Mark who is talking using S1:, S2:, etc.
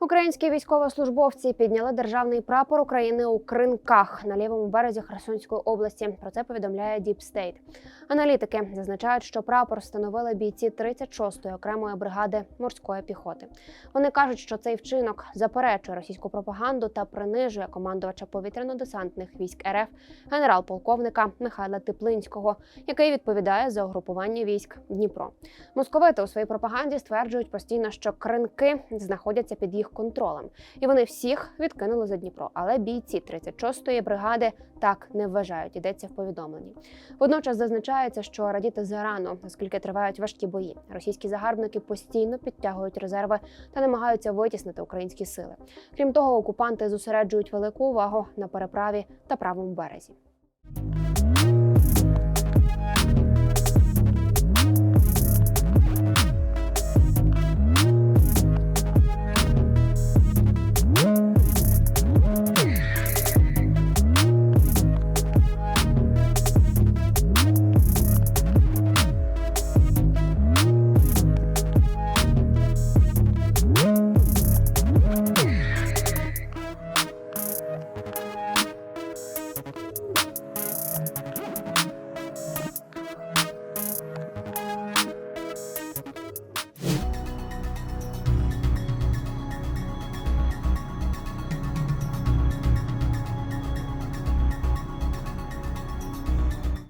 S1: Українські військовослужбовці підняли державний прапор України у Кринках на лівому березі Херсонської області. Про це повідомляє Deep State. Аналітики зазначають, що прапор встановили бійці 36-ї окремої бригади морської піхоти. Вони кажуть, що цей вчинок заперечує російську пропаганду та принижує командувача повітряно-десантних військ РФ генерал-полковника Михайла Теплинського, який відповідає за угрупування військ Дніпро. Московити у своїй пропаганді стверджують постійно, що кринки знаходяться під їх контролем, і вони всіх відкинули за Дніпро. Але бійці 36-ї бригади так не вважають. Йдеться в повідомленні. Водночас зазначається, що радіти зарано, оскільки тривають важкі бої. Російські загарбники постійно підтягують резерви та намагаються витіснити українські сили. Крім того, окупанти зосереджують велику увагу на переправі та правому березі.